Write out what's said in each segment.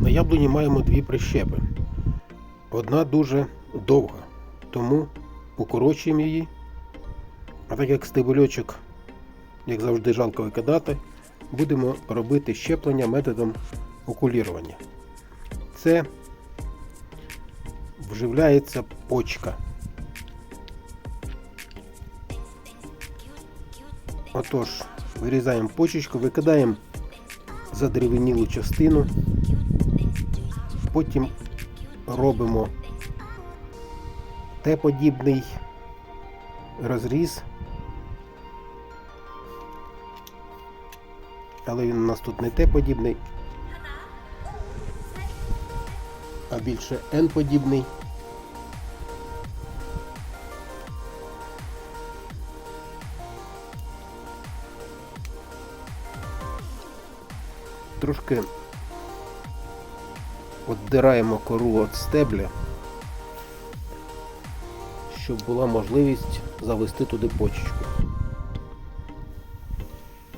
На яблуні маємо дві прищепи. Одна дуже довга, тому укорочуємо її. А так як стебельочок, як завжди, жалко викидати, будемо робити щеплення методом окулірування. Це вживляється почка. Отож, вирізаємо почечку, викидаємо задеревенілу частину, потім робимо Т-подібний розріз. Але він у нас тут не Т-подібний, а більше Н-подібний. Трошки віддираємо кору від стебля, щоб була можливість завести туди почечку.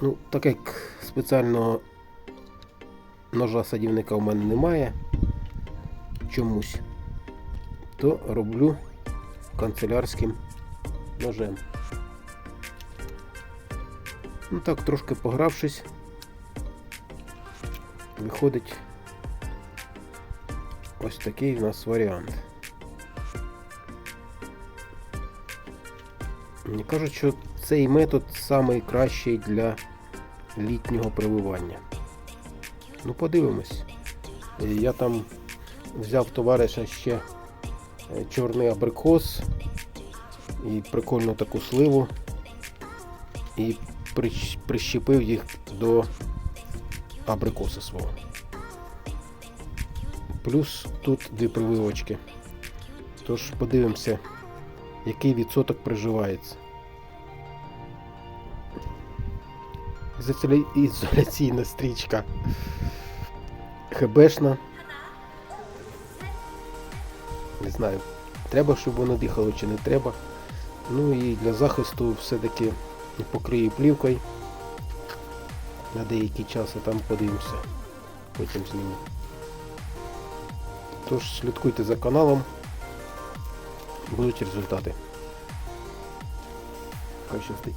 Ну, так як спеціального ножа садівника у мене немає чомусь, то роблю канцелярським ножем. Ну так, трошки погравшись, виходить ось такий в нас варіант. Мені кажуть, що цей метод найкращий для літнього прививання. Ну, подивимось. Я там взяв товариша ще е, чорний абрикос і прикольну таку сливу і прищепив їх до абрикоса свого. Плюс тут дві прививочки. Тож подивимося, який відсоток приживається. Ізоляційна стрічка. ХБшна. Не знаю, треба, щоб воно дихало чи не треба. Ну і для захисту все-таки покрию плівкою на деякий час, а там подивимося. Потім зніму. Тож слідкуйте за каналом. Будуть результати. Хай щастить.